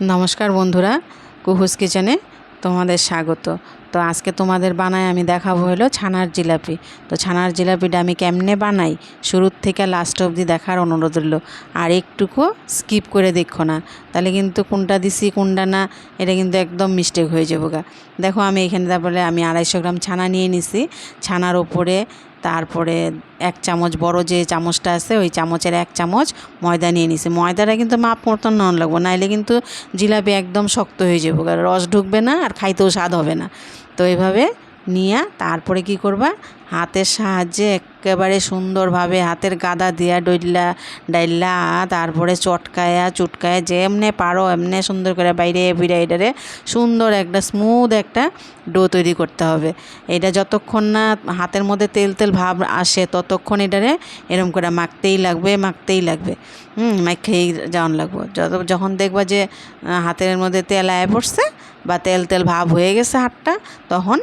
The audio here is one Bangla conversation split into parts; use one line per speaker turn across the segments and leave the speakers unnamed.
নমস্কার বন্ধুরা, কুহুস কিচেনে তোমাদের স্বাগত। তো আজকে তোমাদের বানায় আমি দেখাবো হলো ছানার জিলাপি। তো ছানার জিলাপিটা আমি কেমনে বানাই, শুরুর থেকে লাস্ট অবধি দেখার অনুরোধ রইল। আর একটুকু স্কিপ করে দেখো না, তাহলে কিন্তু কোনটা দিছি, কোনটা না, এটা কিন্তু একদম মিস্টেক হয়ে যাব গা। দেখো আমি এখানে তারপরে আমি আড়াইশো গ্রাম ছানা নিয়ে নিছি। ছানার ওপরে তারপরে এক চামচ বড় যে চামচটা আছে, ওই চামচের এক চামচ ময়দা নিয়ে নিছি। ময়দাটা কিন্তু মাপ মতন নন লাগবো, নাইলে কিন্তু জিলাপি একদম শক্ত হয়ে যাব রস ঢুকবে না আর খাইতেও স্বাদ হবে না। তো এভাবে নিয়ে তারপরে কি করবা? হাতের সাহায্যে একেবারে সুন্দরভাবে হাতের গাদা দিয়া ডইলা, ডাইলা, তারপরে চটকায়া, চুটকায়া, যেমনে পারো এমনি সুন্দর করে বাইরে বিরে এটারে সুন্দর একটা স্মুথ একটা ডো তৈরি করতে হবে। এটা যতক্ষণ না হাতের মধ্যে তেল তেল ভাব আসে ততক্ষণ এটারে এরম করে মাখতেই লাগবে মাখতেই লাগবে। হুম মাখেই যাওয়ান লাগবে। যত, যখন দেখবা যে হাতের মধ্যে তেল আয় পড়ছে বা তেল তেল ভাব হয়ে গেছে হাতটা, তখন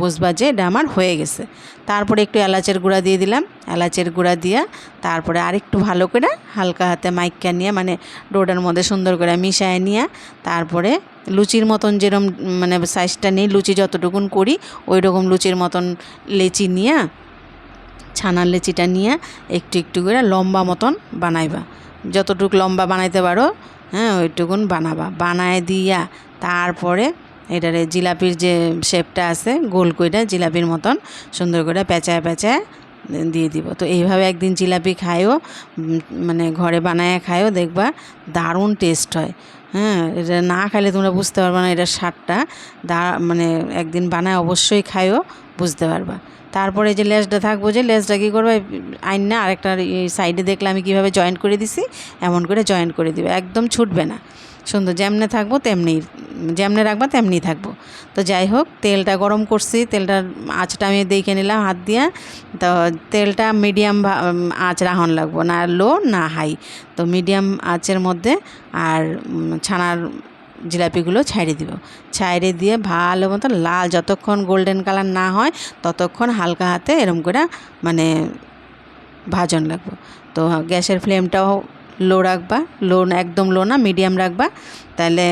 বুঝবা যে, এটা আমার হয়ে গেছে। তারপরে একটু এলাচের গুঁড়া দিয়ে দিলাম। এলাচের গুঁড়া দিয়া তারপরে আরেকটু ভালো করে হালকা হাতে মাইকা নিয়ে মানে ডোডার মধ্যে সুন্দর করে মিশায় নিয়ে, তারপরে লুচির মতন যেরকম মানে সাইজটা নিই, লুচি যতটুকুন করি ওই রকম লুচির মতন লেচি নিয়ে, ছানার লেচিটা নিয়ে একটু একটু করে লম্বা মতন বানাইবা। যতটুক লম্বা বানাইতে পারো হ্যাঁ ওইটুকুন বানাবা। বানায় দিয়া তারপরে এটারে জিলাপির যে শেপটা আছে, গোল কইটা জিলাপির মতন সুন্দর করে পেঁচায় পেঁচায় দিয়ে দিব। তো এইভাবে একদিন জিলাপি খায়ও মানে ঘরে বানায় খায়ও দেখবা দারুণ টেস্ট হয়। হ্যাঁ এটা না খাইলে তোমরা বুঝতে পারবে না এটার স্বাদটা। দা মানে একদিন বানায় অবশ্যই খায়ও বুঝতে পারবা। তারপরে যে লেজটা থাকব যে লেজটা কী করবে আইন না আরেকটা সাইডে দেখলে আমি কীভাবে জয়েন্ট করে দিছি, এমন করে জয়েন্ট করে দিবে, একদম ছুটবে না। সুন্দর, যেমনে থাকব তেমনি যেমনে রাখবা তেমনি থাকব। তো যাই হোক, তেলটা গরম করছি, তেলটার আঁচটা আমি দেখে নিলাম হাত দিয়া। তো তেলটা মিডিয়াম আঁচ রাহন লাগবো, না লো, না হাই। তো মিডিয়াম আঁচের মধ্যে আর ছানার জিলাপিগুলো ছাইড়ে দিব। ছাইড়ে দিয়ে ভালো মতো লাল, যতক্ষণ গোল্ডেন কালার না হয়, ততক্ষণ হালকা হাতে এরম করে মানে ভাজন লাগবো তো গ্যাসের ফ্লেমটাও লো রাখবা, লো একদম লো না মিডিয়াম রাখবা। তাহলে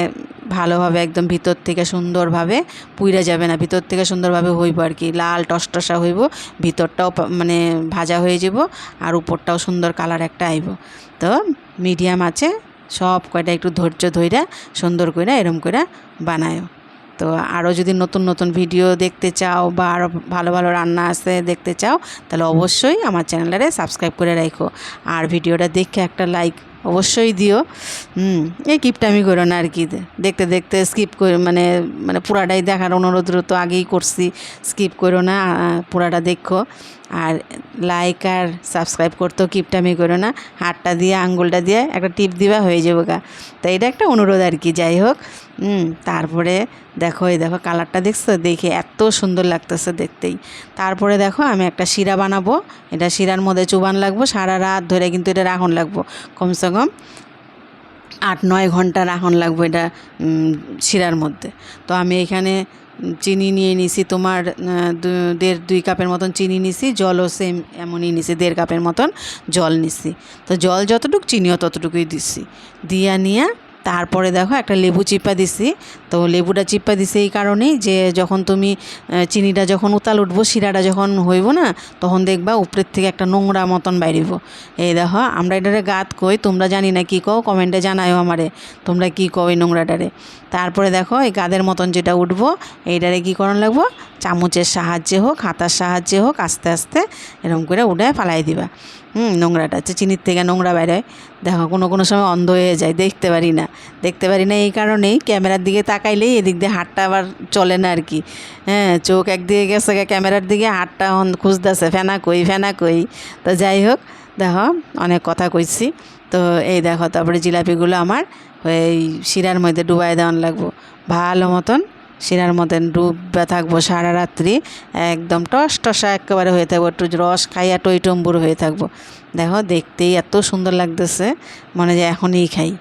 ভালোভাবে একদম ভিতর থেকে সুন্দরভাবে পুইরা যাবে না, ভিতর থেকে সুন্দরভাবে হইব আর কি। লাল টসটসা হইব, ভিতরটাও মানে ভাজা হয়ে যাব আর উপরটাও সুন্দর কালার একটা আইব। তো মিডিয়াম আছে, সব কয়টা একটু ধৈর্য ধইরা, সুন্দর করে এরম করে বানায়। তো আরও যদি নতুন নতুন ভিডিও দেখতে চাও বা আরও ভালো ভালো রান্না আসে দেখতে চাও, তাহলে অবশ্যই আমার চ্যানেলটারে সাবস্ক্রাইব করে রাখো। আর ভিডিওটা দেখে একটা লাইক অবশ্যই দিও। হুম, এই কিপটামি করো না আর কি। দেখতে দেখতে স্কিপ করে মানে মানে পুরাটাই দেখার অনুরোধ তো আগেই করছি স্কিপ করো না পুরাটা দেখো। আর লাইক আর সাবস্ক্রাইব করতেও কিপটামি করো না। হাতটা দিয়ে, আঙ্গুলটা দিয়ে একটা টিপ দিবা, হয়ে যাব গা। তো এটা একটা অনুরোধ আর কি, যাই হোক। তারপরে দেখো, এই দেখো কালারটা দেখছ? দেখে এত সুন্দর লাগতেছে দেখতেই। তারপরে দেখো, আমি একটা শিরা বানাবো। এটা শিরার মধ্যে চুবান লাগবো। সারা রাত ধরে কিন্তু এটা রাখুন লাগবো। কমসে কম আট, নয় ঘণ্টা রাখন লাগবে এটা শিরার মধ্যে। তো আমি এখানে চিনি নিয়ে নিছি তোমার দেড়, দুই কাপের মতন চিনি নিছি, জলও সেম এমনই নিছি, দেড় কাপের মতন জল নিছি। তো জল যতটুকু চিনিও ততটুকুই দিছি। দিয়া নিয়ে তারপরে দেখো একটা লেবু চিপা দিছি। তো লেবুটা চিপা দিছি এই কারণেই যে যখন তুমি চিনিটা যখন উতাল উঠবো, শিরাটা যখন হইব না, তখন দেখবা উপরের থেকে একটা নোংরা মতন বাইরিব। এই দেখো, আমরা এটারে গাত কই, তোমরা জানি না কী কও, কমেন্টে জানায়ও আমারে, তোমরা কী কও এই নোংরাটারে। তারপরে দেখো, এই গাদের মতন যেটা উঠবো, এইটারে কী করান লাগবো? চামচের সাহায্যে হোক, হাতার সাহায্যে হোক, আস্তে আস্তে এরকম করে উঠে ফালাই দিবা। হুম, নোংরাটা হচ্ছে চিনির থেকে নোংরা বেরোয়। দেখো, কোনো কোনো সময় অন্ধ হয়ে যায়, দেখতে পারি না। দেখতে পারি না এই কারণেই ক্যামেরার দিকে তাকাইলেই এদিক দিয়ে হাতটা আবার চলে না আর কি। হ্যাঁ চোখ একদিকে গেছে ক্যামেরার দিকে হাতটা খুঁজতেছে, ফেনা কই ফেনা কই। তো যাই হোক, দেখো, অনেক কথা কইছি। তো এই দেখো, তারপরে জিলাপিগুলো আমার, ওই শিরার মধ্যে ডুবাই দেওয়ান লাগবো। ভালো মতন শিরার মতন ডুববে থাকব সারা রাত্রি, একদম টস টসা একেবারে হয়ে থাকব, একটু রস খাইয়া টইটম্বুর হয়ে থাকব। দেখো, দেখতেই এত সুন্দর লাগতেছে, মনে যে এখনই খাই।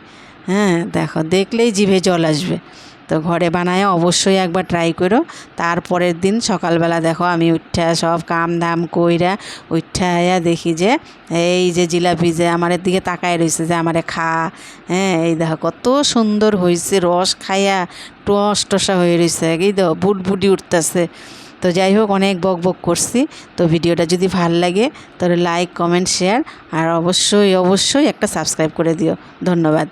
হ্যাঁ দেখো, দেখলেই জিভে জল আসবে। তো ঘরে বানায় অবশ্যই একবার ট্রাই করো। তারপরের দিন সকালবেলা দেখো, আমি উঠা সব কাম ধাম কইরা উঠা আয়া দেখি যে, এই যে জিলাপি যে আমার দিকে তাকায় রয়েছে যে আমারে খা। হ্যাঁ এই দেখো, কত সুন্দর হয়েছে রস খাইয়া টস টসা হয়ে রয়েছে এই দেখো বুট বুটি উঠতেছে। তো যাই হোক, অনেক বক বক করছি। তো ভিডিওটা যদি ভালো লাগে, তাহলে লাইক কমেন্ট শেয়ার আর অবশ্যই অবশ্যই একটা সাবস্ক্রাইব করে দিও। ধন্যবাদ।